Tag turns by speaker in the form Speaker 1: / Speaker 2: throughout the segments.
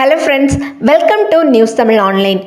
Speaker 1: Hello friends welcome to news Tamil online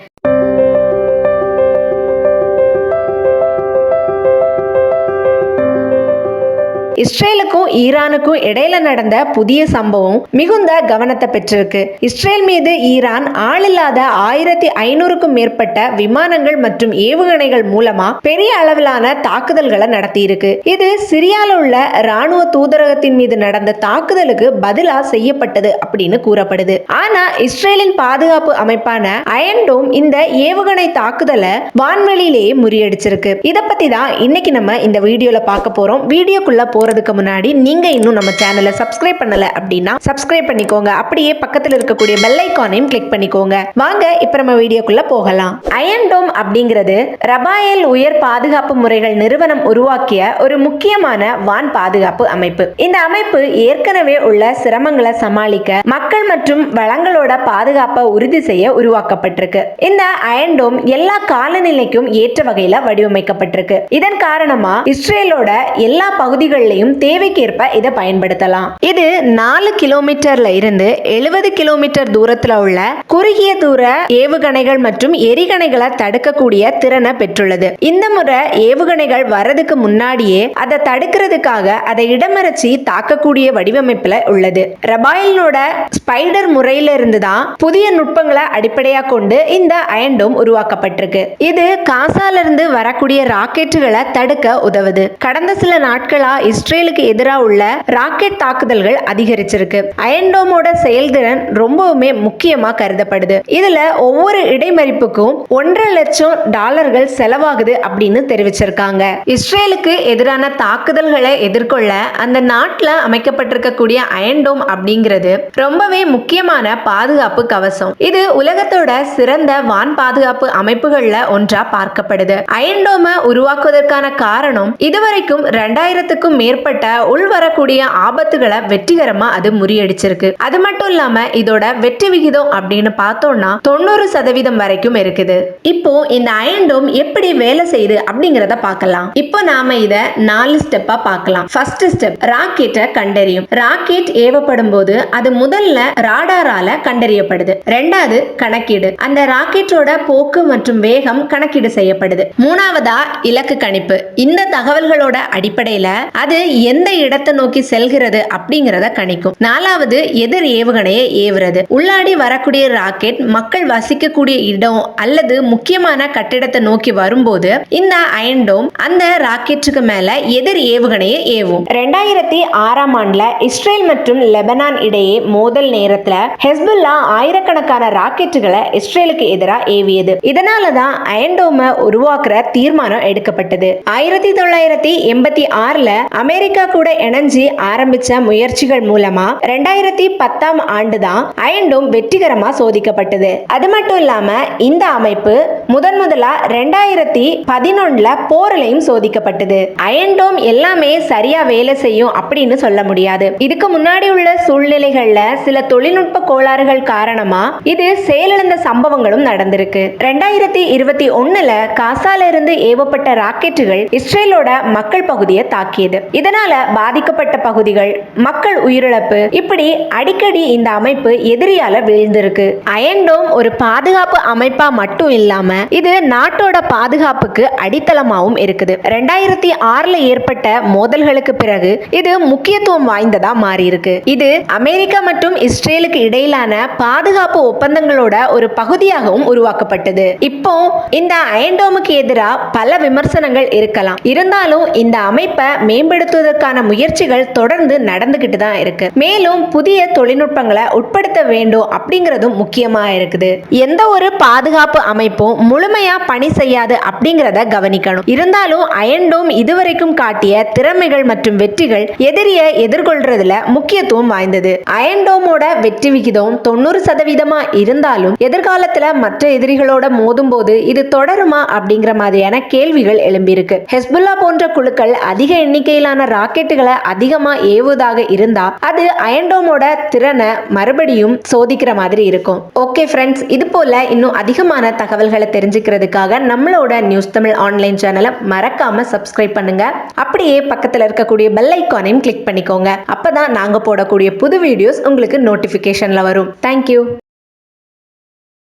Speaker 1: இஸ்ரேலுக்கும் ஈரானுக்கும் இடையில நடந்த புதிய சம்பவம் மிகுந்த கவனத்தை பெற்றிருக்கு. இஸ்ரேல் மீது ஈரான் ஆளில்லாத ஆயிரத்தி ஐநூறுக்கும் மேற்பட்ட விமானங்கள் மற்றும் ஏவுகணைகள் மூலமா பெரிய அளவிலான தாக்குதல்களை நடத்தியிருக்கு. இது சிரியால உள்ள ராணுவ தூதரகத்தின் மீது நடந்த தாக்குதலுக்கு பதிலா செய்யப்பட்டது அப்படின்னு கூறப்படுது. ஆனா இஸ்ரேலின் பாதுகாப்பு அமைப்பான அயன்டோம் இந்த ஏவுகணை தாக்குதலை வான்வெளியிலேயே முறியடிச்சிருக்கு. இதை பத்தி தான் இன்னைக்கு நம்ம இந்த வீடியோல பார்க்க போறோம். வீடியோக்குள்ள போறதுக்கு முன்னாடி நீங்க இன்னும் நம்ம சேனலை சப்ஸ்கிரைப் பண்ணல அப்படின்னா சப்ஸ்கிரைப் பண்ணிக்கோங்க. அப்படியே பக்கத்துல இருக்கக்கூடிய பெல் ஐக்கானையும் கிளிக் பண்ணிக்கோங்க. வாங்க இப்போ நம்ம வீடியோக்குள்ள போகலாம். அயன் டோம் அப்படிங்கிறது ரபாயல் உயர் பாதுகாப்பு முறைகள் நிறுவனம் உருவாக்கிய ஒரு முக்கியமான வான் பாதுகாப்பு அமைப்பு. இந்த அமைப்பு ஏற்கனவே உள்ள சிரமங்களை சமாளிக்க மக்கள் மற்றும் வளங்களோட பாதுகாப்பை உறுதி செய்ய உருவாக்கப்பட்டிருக்கு. இந்த அயன் டோம் எல்லா காலநிலைக்கும் ஏற்ற வகையில வடிவமைக்கப்பட்டிருக்கு. இதன் காரணமா இஸ்ரேலோட எல்லா பகுதிகளிலும் பகுதிகளிலையும் தேவைக்கேற்ப இதை பயன்படுத்தலாம். இது நாலு கிலோமீட்டர்ல இருந்து எழுபது கிலோமீட்டர் தூரத்துல உள்ள குறுகிய தூர ஏவுகணைகள் மற்றும் எரிகணைகளை தடுக்கக்கூடிய திறனை பெற்றுள்ளது. இந்த முறை ஏவுகணைகள் வரதுக்கு முன்னாடியே அதை தடுக்கிறதுக்காக அதை இடமறைச்சி தாக்கக்கூடிய வடிவமைப்புல உள்ளது. ரபாயிலோட ஸ்பைடர் முறையில இருந்து தான் புதிய நுட்பங்களை அடிப்படையாக கொண்டு இந்த அயன்டோம் உருவாக்கப்பட்டிருக்கு. இது காசால இருந்து வரக்கூடிய ராக்கெட்டுகளை தடுக்க உதவுது. கடந்த சில நாட்களா இஸ்ரேலுக்கு எதிராக உள்ள ராக்கெட் தாக்குதல்கள் அதிகரிச்சிருக்கு. அயன்டோமோட செயல்திறன் ரொம்பவுமே முக்கியமா கருதப்படுது. இதுல ஒவ்வொரு இடைமறிப்புக்கும் ஒன்றரை லட்சம் டாலர்கள் செலவாகுது அப்படின்னு தெரிவிச்சிருக்காங்க. இஸ்ரேலுக்கு எதிரான தாக்குதல்களை எதிர்கொள்ள அந்த நாட்டில் அமைக்கப்பட்டிருக்கக்கூடிய அயன்டோம் அப்படிங்கிறது ரொம்பவே முக்கியமான பாதுகாப்பு கவசம். இது உலகத்தோட சிறந்த வான் பாதுகாப்பு அமைப்புகள்ல ஒன்றா பார்க்கப்படுது. அயன்டோமை உருவாக்குவதற்கான காரணம் இதுவரைக்கும் ரெண்டாயிரத்துக்கும் மேற்பட்ட ஏற்பட்ட உள்வரக்கூடிய ஆபத்துகளை வெற்றிகரமா அது முறியடிச்சிருக்கு. அது மட்டும் இல்லாம இதோட வெற்றி விகிதம் அப்படின்னு பார்த்தோம்னா தொண்ணூறு சதவீதம் வரைக்கும் இருக்குது. இப்போ இந்த அயன்டோம் எப்படி வேலை செய்யுது அப்படிங்கறத பார்க்கலாம். இப்போ நாம இத நாலு ஸ்டெப்பா பார்க்கலாம். ஃபர்ஸ்ட் ஸ்டெப் ராக்கெட்டை கண்டறியும். ராக்கெட் ஏவப்படும் போது அது முதல்ல ராடாரால கண்டறியப்படுது. ரெண்டாவது கணக்கீடு. அந்த ராக்கெட்டோட போக்கு மற்றும் வேகம் கணக்கீடு செய்யப்படுது. மூணாவதா இலக்கு கணிப்பு. இந்த தகவல்களோட அடிப்படையில அது எந்த இடத்தை நோக்கி செல்கிறது அப்படிங்கிறத கணிக்கும். நாலாவது எதிர் ஏவுகணையை ஏவுறது. உள்ளாடி வரக்கூடிய ராக்கெட் மக்கள் வசிக்கக்கூடிய இடம் அல்லது முக்கியமான கட்டிடத்தை நோக்கி வரும்போது இந்த அயன்டோம் அந்த ராக்கெட்டுக்கு மேல எதிர் ஏவுகணையை ஏவும். ரெண்டாயிரத்தி ஆறாம் ஆண்டுல இஸ்ரேல் மற்றும் லெபனான் இடையே மோதல் நேரத்துல ஹெஸ்புல்லா ஆயிரக்கணக்கான ராக்கெட்டுகளை இஸ்ரேலுக்கு எதிராக ஏவியது. இதனால தான் அயன்டோமை உருவாக்குற தீர்மானம் எடுக்கப்பட்டது. ஆயிரத்தி தொள்ளாயிரத்தி எண்பத்தி ஆறுல அமெரிக்க அமெரிக்கா கூட இணைஞ்சு ஆரம்பிச்ச முயற்சிகள் மூலமா ரெண்டாயிரத்தி பத்தாம் ஆண்டு தான் அயண்டும் வெற்றிகரமா சோதிக்கப்பட்டது. அது மட்டும் இல்லாம இந்த அமைப்பு முதன் முதலா ரெண்டாயிரத்தி பதினொன்னுல போர்லையும் சோதிக்கப்பட்டது. அயன்டோம் எல்லாமே சரியா வேலை செய்யும் அப்படின்னு சொல்ல முடியாது. இதுக்கு முன்னாடி உள்ள சூழ்நிலைகள்ல சில தொழில்நுட்ப கோளாறுகள் காரணமா இது செயலிழந்த சம்பவங்களும் நடந்திருக்கு. ரெண்டாயிரத்தி இருபத்தி ஒண்ணுல காசால இருந்து ஏவப்பட்ட ராக்கெட்டுகள் இஸ்ரேலோட மக்கள் பகுதியை தாக்கியது. இதனால பாதிக்கப்பட்ட பகுதிகள் மக்கள் உயிரிழப்பு இப்படி அடிக்கடி இந்த அமைப்பு எதிரியால வீழ்ந்திருக்கு. அயன்டோம் ஒரு பாதுகாப்பு அமைப்பா மட்டும் இல்லாம இது நாட்டோட பாதுகாப்புக்கு அடித்தளமாகவும் இருக்குது. ரெண்டாயிரத்தி ஆறுல ஏற்பட்ட மோதல்களுக்கு பிறகு இது முக்கியத்துவம் வாய்ந்ததா மாறி இருக்கு. இது அமெரிக்கா மற்றும் இஸ்ரேலுக்கு இடையிலான பாதுகாப்பு ஒப்பந்தங்களோட ஒரு பகுதியாகவும் உருவாக்கப்பட்டது. இப்போ இந்த அயன்டோமுக்கு எதிராக பல விமர்சனங்கள் இருக்கலாம். இருந்தாலும் இந்த அமைப்பை மேம்படுத்துவதற்கான முயற்சிகள் தொடர்ந்து நடந்துகிட்டு தான் இருக்கு. மேலும் புதிய தொழில்நுட்பங்களை உட்படுத்த வேண்டும் அப்படிங்கிறதும் முக்கியமா இருக்குது. எந்த ஒரு பாதுகாப்பு அமைப்பும் முழுமையா பணி செய்யாது அப்படிங்கிறத கவனிக்கணும். இருந்தாலும் அயன்டோம் இதுவரைக்கும் காட்டிய திறமைகள் மற்றும் வெற்றிகள் எதிரியை எதிர்கொள்றதுல முக்கியத்துவம் வாய்ந்தது. அயன்டோமோட வெற்றி விகிதம் தொண்ணூறு சதவீதமா இருந்தாலும் எதிர்காலத்துல மற்ற எதிரிகளோட மோதும் போது இது தொடருமா அப்படிங்கிற மாதிரியான கேள்விகள் எழும்பியிருக்கு. ஹெஸ்புல்லா போன்ற குழுக்கள் அதிக எண்ணிக்கையிலான ராக்கெட்டுகளை அதிகமா ஏவுவதாக இருந்தா அது அயன்டோமோட திறனை மறுபடியும் சோதிக்கிற மாதிரி இருக்கும். ஓகே ஃப்ரெண்ட்ஸ் இது போல இன்னும் அதிகமான தகவல்களை தெரிஞ்சுக்கிறதுக்காக நம்மளோட நியூஸ் தமிழ் ஆன்லைன் சேனலை மறக்காம சப்ஸ்கிரைப் பண்ணுங்க. அப்படியே பக்கத்துல இருக்கக்கூடிய பெல் ஐக்கானையும் கிளிக் பண்ணிக்கோங்க. அப்பதான் நாங்க போடக்கூடிய புது வீடியோஸ் உங்களுக்கு நோட்டிபிகேஷன்ல வரும். தேங்க்யூ